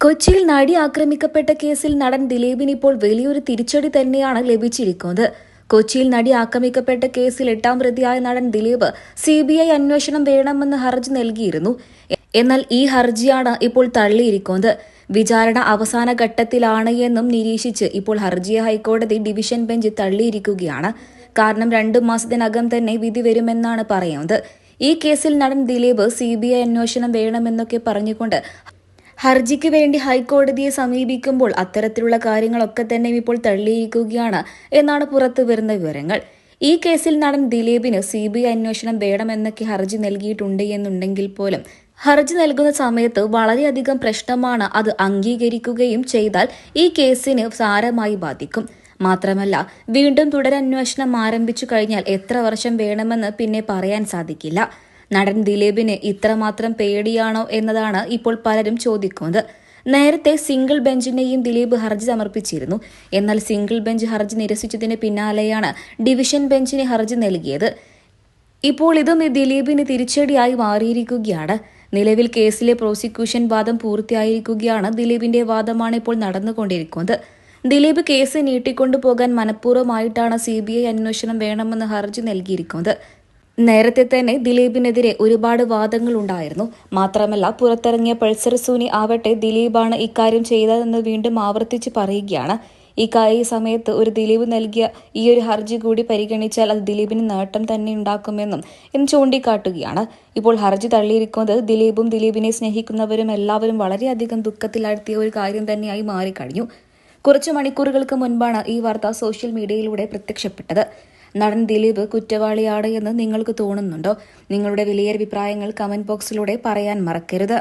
കൊച്ചിയിൽ നടി ആക്രമിക്കപ്പെട്ട കേസിൽ നടൻ ദിലീപിന് ഇപ്പോൾ വലിയൊരു തിരിച്ചടി തന്നെയാണ് ലഭിച്ചിരിക്കുന്നത്. കൊച്ചിയിൽ നടി ആക്രമിക്കപ്പെട്ട കേസിൽ എട്ടാം പ്രതിയായ നടൻ ദിലീപ് സി ബി ഐ അന്വേഷണം വേണമെന്ന് ഹർജി നൽകിയിരുന്നു. എന്നാൽ ഈ ഹർജിയാണ് ഇപ്പോൾ തള്ളിയിരിക്കുന്നത്. വിചാരണ അവസാന ഘട്ടത്തിലാണ് എന്നും നിരീക്ഷിച്ച് ഇപ്പോൾ ഹർജിയെ ഹൈക്കോടതി ഡിവിഷൻ ബെഞ്ച് തള്ളിയിരിക്കുകയാണ്. കാരണം രണ്ടു മാസത്തിനകം തന്നെ വിധി വരുമെന്നാണ് പറയുന്നത്. ഈ കേസിൽ നടൻ ദിലീപ് സി ബി ഐ അന്വേഷണം വേണമെന്നൊക്കെ പറഞ്ഞുകൊണ്ട് ഹർജിക്ക് വേണ്ടി ഹൈക്കോടതിയെ സമീപിക്കുമ്പോൾ അത്തരത്തിലുള്ള കാര്യങ്ങളൊക്കെ തന്നെ ഇപ്പോൾ തള്ളിയിരിക്കുകയാണ് എന്നാണ് പുറത്തു വരുന്ന വിവരങ്ങൾ. ഈ കേസിൽ നടൻ ദിലീപിന് സി ബി ഐ അന്വേഷണം വേണമെന്നൊക്കെ ഹർജി നൽകിയിട്ടുണ്ട് എന്നുണ്ടെങ്കിൽ പോലും ഹർജി നൽകുന്ന സമയത്ത് വളരെയധികം പ്രശ്നമാണ് അത് അംഗീകരിക്കുകയും ചെയ്താൽ ഈ കേസിന് സാരമായി ബാധിക്കും. മാത്രമല്ല വീണ്ടും തുടരന്വേഷണം ആരംഭിച്ചു കഴിഞ്ഞാൽ എത്ര വർഷം വേണമെന്ന് പിന്നെ പറയാൻ സാധിക്കില്ല. നടൻ ദിലീപിന് ഇത്രമാത്രം പേടിയാണോ എന്നതാണ് ഇപ്പോൾ പലരും ചോദിക്കുന്നത്. നേരത്തെ സിംഗിൾ ബെഞ്ചിനെയും ദിലീപ് ഹർജി സമർപ്പിച്ചിരുന്നു. എന്നാൽ സിംഗിൾ ബെഞ്ച് ഹർജി നിരസിച്ചതിന് പിന്നാലെയാണ് ഡിവിഷൻ ബെഞ്ചിന് ഹർജി നൽകിയത്. ഇപ്പോൾ ഇതും ദിലീപിന് തിരിച്ചടിയായി മാറിയിരിക്കുകയാണ്. നിലവിൽ കേസിലെ പ്രോസിക്യൂഷൻ വാദം പൂർത്തിയായിരിക്കുകയാണ് ദിലീപിന്റെ വാദമാണ് ഇപ്പോൾ നടന്നുകൊണ്ടിരിക്കുന്നത്. ദിലീപ് കേസ് നീട്ടിക്കൊണ്ടുപോകാൻ മനഃപൂർവമായിട്ടാണ് സി ബി ഐ അന്വേഷണം വേണമെന്ന് ഹർജി നൽകിയിരിക്കുന്നത്. നേരത്തെ തന്നെ ദിലീപിനെതിരെ ഒരുപാട് വാദങ്ങൾ ഉണ്ടായിരുന്നു. മാത്രമല്ല പുറത്തിറങ്ങിയ പൾസർ സൂനി ആവട്ടെ ദിലീപാണ് ഇക്കാര്യം ചെയ്തതെന്ന് വീണ്ടും ആവർത്തിച്ച് പറയുകയാണ്. ഈ സമയത്ത് ഒരു ദിലീപ് നൽകിയ ഈ ഒരു ഹർജി കൂടി പരിഗണിച്ചാൽ അത് ദിലീപിന് നേട്ടം തന്നെ ഉണ്ടാക്കുമെന്നും എന്ന് ചൂണ്ടിക്കാട്ടുകയാണ്. ഇപ്പോൾ ഹർജി തള്ളിയിരിക്കുന്നത് ദിലീപും ദിലീപിനെ സ്നേഹിക്കുന്നവരും എല്ലാവരും വളരെയധികം ദുഃഖത്തിലാഴ്ത്തിയ ഒരു കാര്യം തന്നെയായി മാറിക്കഴിഞ്ഞു. കുറച്ച് മണിക്കൂറുകൾക്ക് മുൻപാണ് ഈ വാർത്ത സോഷ്യൽ മീഡിയയിലൂടെ പ്രത്യക്ഷപ്പെട്ടത്. നടൻ ദിലീപ് കുറ്റവാളിയാണ് എന്ന് നിങ്ങൾക്ക് തോന്നുന്നുണ്ടോ? നിങ്ങളുടെ വിലയേറിയ അഭിപ്രായങ്ങൾ കമന്റ് ബോക്സിലൂടെ പറയാൻ മറക്കരുത്.